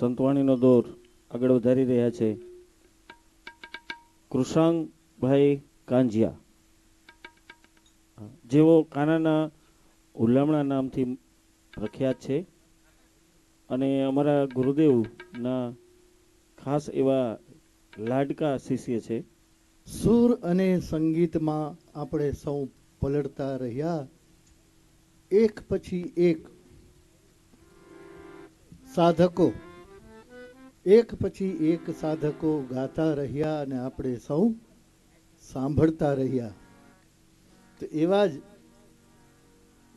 સંતવાણીનો દોર આગળ વધારી રહ્યા છે. કૃષાંગભાઈ કાંજિયા. જેઓ કાનાના ઉલ્લામણા નામથી પ્રખ્યાત છે અને અમારા ગુરુદેવના ખાસ એવા લાડકા શિષ્ય છે. સુર અને સંગીતમાં આપણે સૌ પલળતા રહ્યા. એક પછી એક સાધકો એક પછી એક સાધકો ગાતા રહ્યા અને આપણે સૌ સાંભળતા રહ્યા. તો એવા જ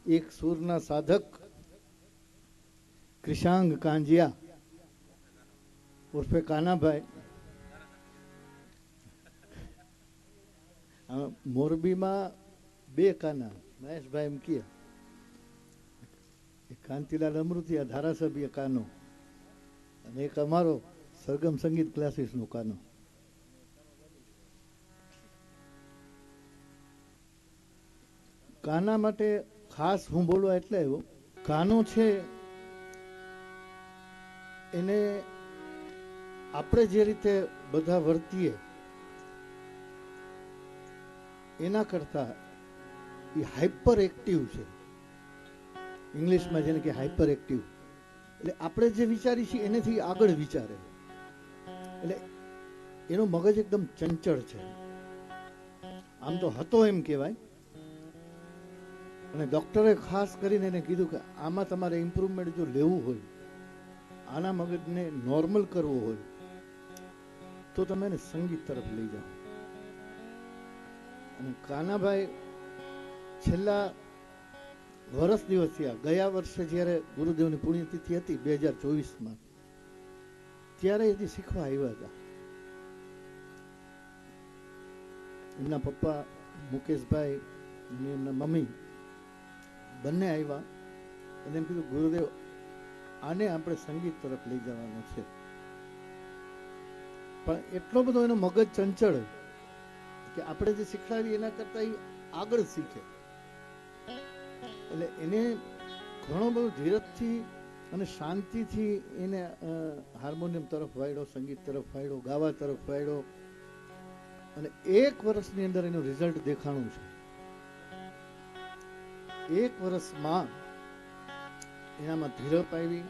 એક સુરના સાધક ક્રિશાંગ કાંજિયા ઉર્ફે કાનાભાઈ. મોરબીમાં બે કાના, મહેશભાઈ એમ કહે. કાંતિલાલ અમૃતિયા ધારાસભ્ય કાનો. અને એક અમારો સરગમ સંગીત ક્લાસીસનો કાનો. કાના માટે ખાસ હું બોલવા એટલે આવ્યો, કાનો છે એને આપણે જે રીતે બધા વર્તીએ, એના કરતા એ હાઇપર એક્ટિવ છે ઇંગ્લિશમાં જેને કે હાઇપર એક્ટિવ એટલે આપણે જે વિચારી છીએ, એનાથી આગળ વિચારે. એટલે એનો મગજ એકદમ ચંચળ છે. આમ તો હતો એમ કહેવાય. અને ડૉક્ટરે ખાસ કરીને એને કીધું કે આમાં તમારે ઇમ્પ્રુવમેન્ટ જો લેવું હોય, આના મગજને નોર્મલ કરવો હોય, તો તમે એને સંગીત તરફ લઈ જાઓ. અને કાનાભાઈ છેલ્લા વર્ષ દિવસ થયા. ગયા વર્ષે જ્યારે ગુરુદેવની પુણ્યતિથિ હતી બે હજાર ચોવીસમાં, ત્યારે એથી શીખવા આવ્યા હતા. એમના પપ્પા મુકેશભાઈ અને એમના મમ્મી બંને આવ્યા અને એમ કીધું, ગુરુદેવ, આને આપણે સંગીત તરફ લઈ જવાનો છે. પણ એટલો બધો એનો મગજ ચંચળ કે આપણે જે શીખડાવીએ એના કરતાં એ આગળ શીખે. એટલે એને ઘણો બધો ધીરજથી અને શાંતિથી એને હાર્મોનિયમ તરફ વાળ્યો, સંગીત તરફ વાળ્યો, ગાવા તરફ વાળ્યો. અને એક વર્ષની અંદર એનું રિઝલ્ટ દેખાણું છે. એક વર્ષમાં એનામાં ધીરપ આવી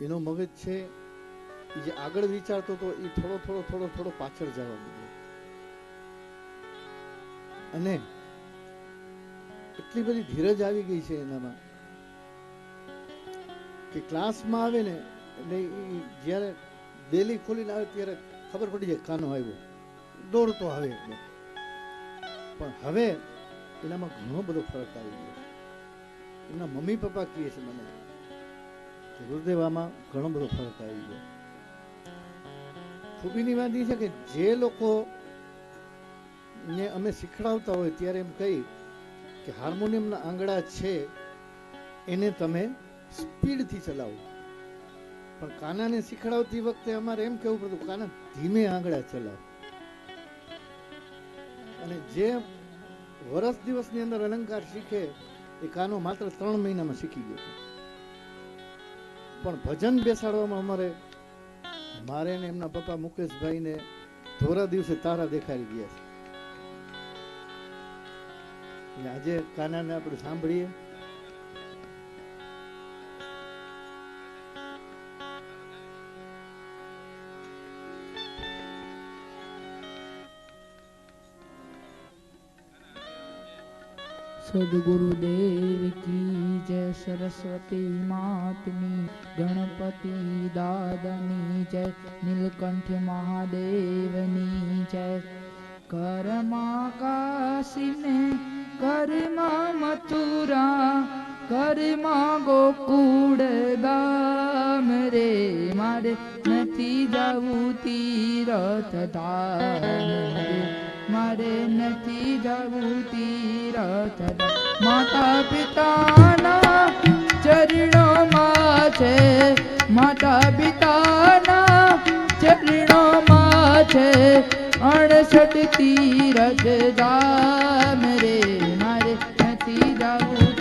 એનો મગજ છે, એ જે આગળ વિચારતો હતો, એ થોડો થોડો થોડો થોડો પાછળ જવા માંડ્યો. અને એટલી બધી ધીરજ આવી ગઈ છે એનામાં કે ક્લાસમાં આવે ને, એટલે ઈ જ્યારે ડેલી ખોલીને આવે ત્યારે ખબર પડી જાય કાનો આવ્યો. દોડતો આવે એટલે. પણ હવે એનામાં ઘણો બધો ફરક આવી ગયો એના મમ્મી પપ્પા કહે છે મને કે ગુરુદેવ ઘણો બધો ફરક આવી ગયો. ખૂબીની વાત એ છે કે જે લોકો ને અમે શીખડાવતા હોય ત્યારે એમ કહી કે હાર્મોનિયમના આંગળા છે, એને તમે સ્પીડથી ચલાવો. પણ કાનાને શીખડાવતી વખતે અમારે એમ કહેવું પડતું, કાના, ધીમે આંગળા ચલાવો. અને જે વર્ષ દિવસની અંદર અલંકાર શીખે, એ કાનો માત્ર ત્રણ મહિનામાં શીખી ગયો. પણ ભજન બેસાડવામાં અમારે મારે ને એમના પપ્પા મુકેશભાઈને ધોરા દિવસે તારા દેખાડી ગયા છે. એટલે આજે કાનાને આપણે સાંભળીએ. સદગુરુદેવ કી જય સરસ્વતી માતની, ગણપતિ દાદાની જય, નીલકંઠ મહાદેવની જય. કર્મા કાશીને કર્મા મથુરા કર્મા ગોકુળ ગામ રે. મારે નથી જવું તીરથ ધામ મારે નથી જવું તીરથ. માતા પિતાના ચરણોમાં છે. માતા પિતાના ચરણોમાં છે. અણસઠ તીરથ ધામ રે મારે નથી જવું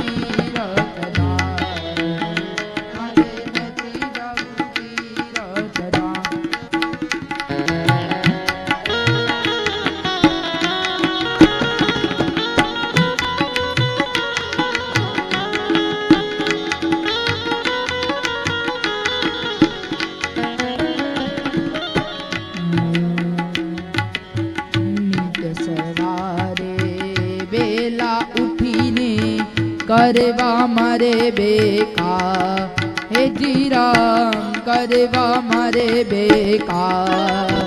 કરવા મારે બેકા હે જીરામ કરવા મારે બેકા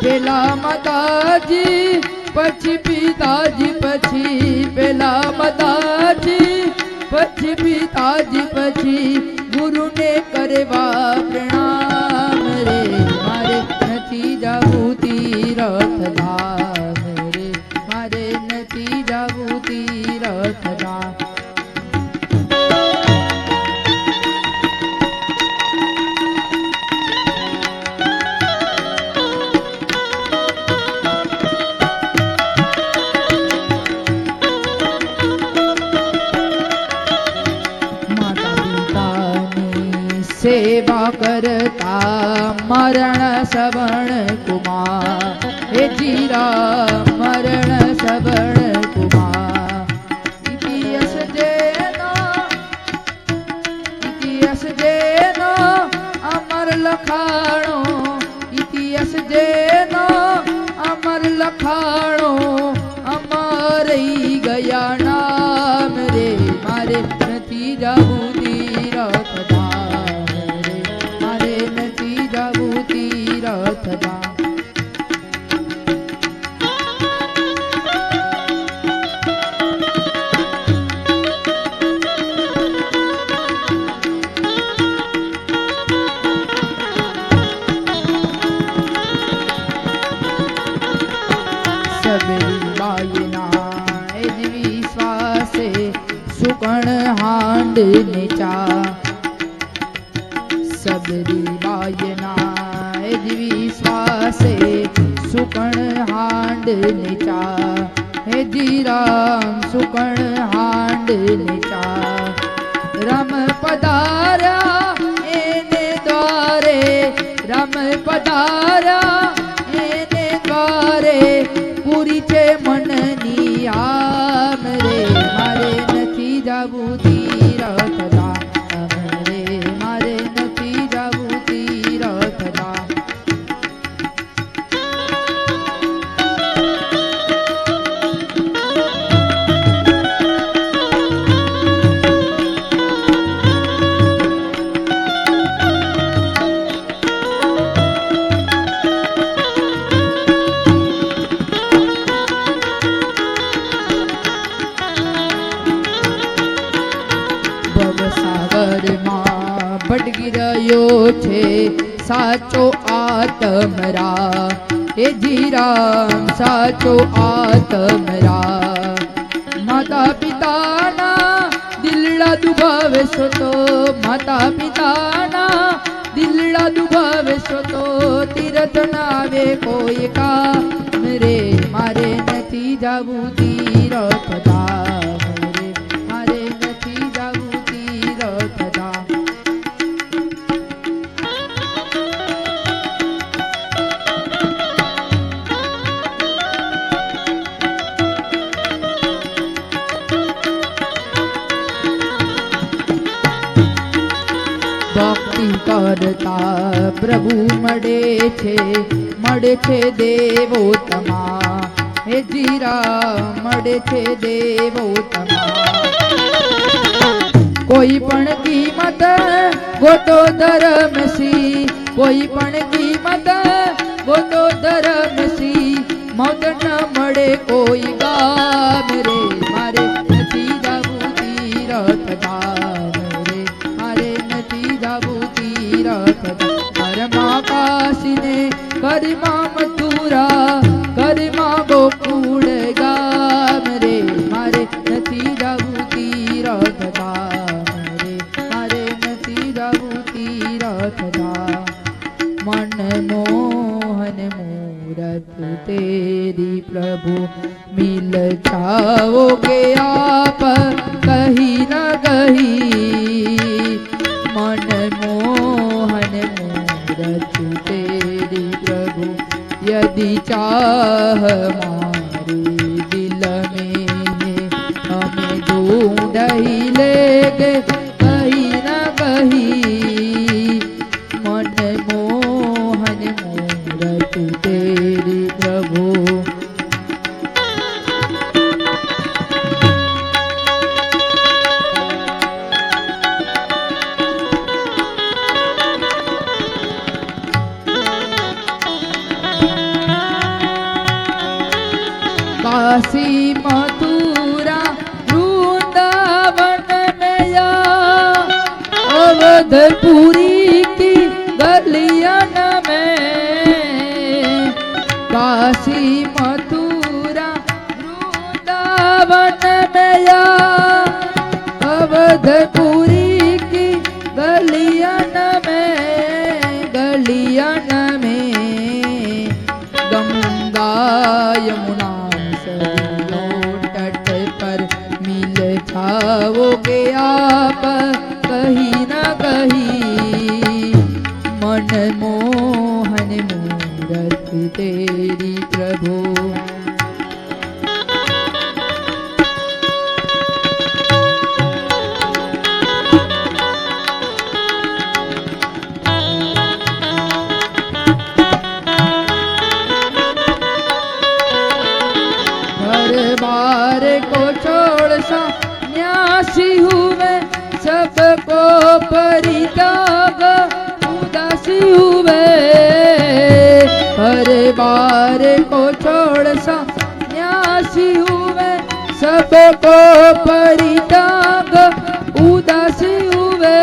પેલા માતાજી પછી પિતાજી પછી સેવા કરતા મરણ સવણ કુમાર. હે જીરા, મરણ સવણ કુમાર. ઇતિહાસ જેનો ઇતિહાસ જેનો, અમર લખાણો. ઇતિહાસ જેનો, અમર લખાણો. ને ચા સબરી બાયના વિશ્વાસે સુકણ હાંડ ને ચા હે જીરામ સુકણ હાંડ ને રહ્યો છે? સાચો આત્મરા હે જીરામ, સાચો આત્મરા માતા પિતાના દિલડા દુભાવે છો તો માતા પિતાના દિલડા દુભાવે છો તો, તીરથ નાવે કોઈ કામ રે. મારે નથી જવું તીરથ મળે છે દેવો તમા કોઈ પણ કિંમત ગોતો ધરમસી, કોઈ પણ કિંમત ગોતો ધરમસી, મત ન મળે કોઈ ગામ રે. મારે નથી જાવું તીરથ ગામ રે. મારે નથી જાવું તીરથ કરમા કાશીને ઘરમાં મથુરા કરમા ગોકુળ जाओगे आप कहीं न कहीं मन मोहन मूरत तेरी प्रभु यदि चाह हमारे दिल में है हमें ढूंढ ही लेगे वृंदावन में या अवधपुरी की गलियन में गलियन में गंगा यमुना सरयू तट पर मिल जाओगे आप कहीं न कहीं मन मोहन मूरत तेरी प्रभु हुए घर बार को छोड़ सा न्यासी हुए सबको परित्याग उदासी हुए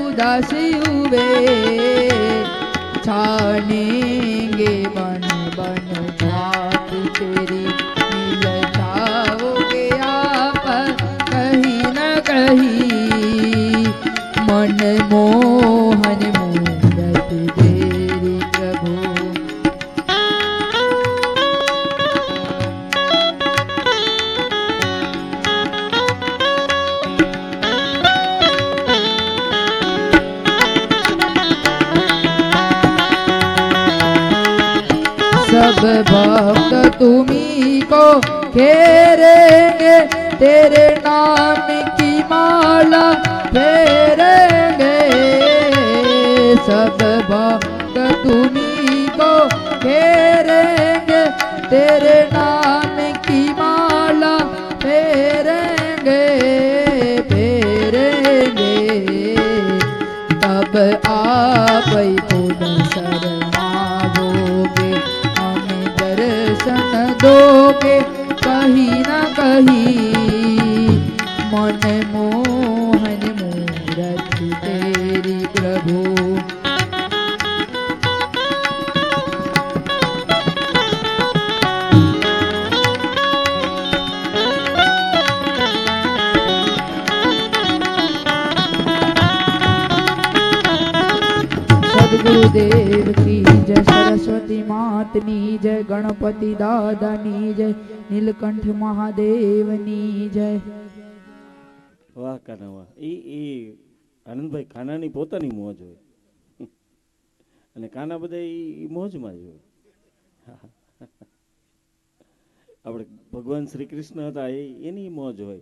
उदासी हुए छानेंगे बन बन घाट तेरी तुम्ही को घेरेंगे तेरे नाम की माला फेरेंगे सब भक्त तुम्ही को घेरेंगे तेरे કહી ના કહી મને મોહન મૂરત તેરી પ્રભુ ગુરુદેવ કી જય સરસ્વતી માતની જય ગણપતિ દાદાની જય નીલકંઠ મહાદેવની જય. વાહ, કાના વાહ. એ એ આનંદભાઈ કાનાની પોતાની મોજ હોય. અને કાના બધા એ મોજમાં જ હોય. આપણે ભગવાન શ્રી કૃષ્ણ હતા, એ, એની મોજ હોય.